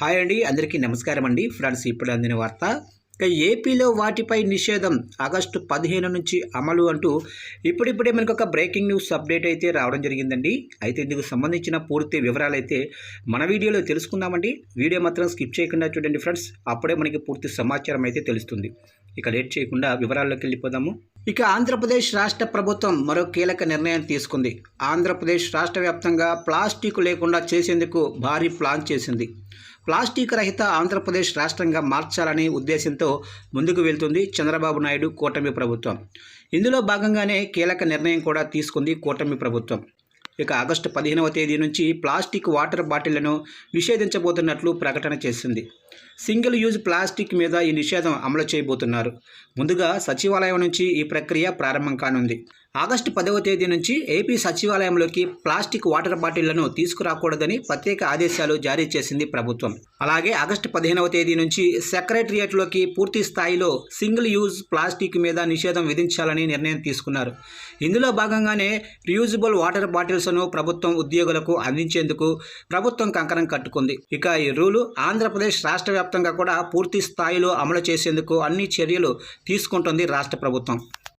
Hi అండి అందరికీ నమస్కారం అండి. ఫ్రెండ్స్ ఇప్పుడు అందిన వార్త. ఇక ఏపీలో వాటిపై నిషేధం ఆగస్టు పదిహేను నుంచి అమలు అంటూ ఇప్పుడిప్పుడే మనకు ఒక బ్రేకింగ్ న్యూస్ అప్డేట్ అయితే రావడం జరిగిందండి. అయితే ఇందుకు సంబంధించిన పూర్తి వివరాలు అయితే మన వీడియోలో తెలుసుకుందామండి. వీడియో మాత్రం స్కిప్ చేయకుండా చూడండి ఫ్రెండ్స్. అప్పుడే మనకి పూర్తి సమాచారం అయితే తెలుస్తుంది. ఇక లేట్ చేయకుండా వివరాల్లోకి వెళ్ళిపోదాము. ఇక ఆంధ్రప్రదేశ్ రాష్ట్ర ప్రభుత్వం మరో కీలక నిర్ణయం తీసుకుంది. ఆంధ్రప్రదేశ్ రాష్ట్ర వ్యాప్తంగా ప్లాస్టిక్ లేకుండా చేసేందుకు భారీ ప్లాన్ చేసింది. ప్లాస్టిక్ రహిత ఆంధ్రప్రదేశ్ రాష్ట్రంగా మార్చాలనే ఉద్దేశంతో ముందుకు వెళ్తుంది చంద్రబాబు నాయుడు కూటమి ప్రభుత్వం. ఇందులో భాగంగానే కీలక నిర్ణయం కూడా తీసుకుంది కూటమి ప్రభుత్వం. ఇక ఆగస్టు పదిహేనవ తేదీ నుంచి ప్లాస్టిక్ వాటర్ బాటిళ్ళను నిషేధించబోతున్నట్లు ప్రకటన చేసింది. సింగిల్ యూజ్ ప్లాస్టిక్ మీద ఈ నిషేధం అమలు చేయబోతున్నారు. ముందుగా సచివాలయం నుంచి ఈ ప్రక్రియ ప్రారంభం కానుంది. ఆగస్టు పదవ తేదీ నుంచి ఏపీ సచివాలయంలోకి ప్లాస్టిక్ వాటర్ బాటిళ్ళను తీసుకురాకూడదని ప్రత్యేక ఆదేశాలు జారీ చేసింది ప్రభుత్వం. అలాగే ఆగస్టు పదిహేనవ తేదీ నుంచి సెక్రటరియట్లోకి పూర్తి స్థాయిలో సింగిల్ యూజ్ ప్లాస్టిక్ మీద నిషేధం విధించాలని నిర్ణయం తీసుకున్నారు. ఇందులో భాగంగానే రియూజబుల్ వాటర్ బాటిల్స్ను ప్రభుత్వం ఉద్యోగులకు అందించేందుకు ప్రభుత్వం కంకణం కట్టుకుంది. ఇక ఈ రూలు ఆంధ్రప్రదేశ్ రాష్ట్ర వ్యాప్తంగా కూడా పూర్తి స్థాయిలో అమలు చేసేందుకు అన్ని చర్యలు తీసుకుంటుంది రాష్ట్ర ప్రభుత్వం.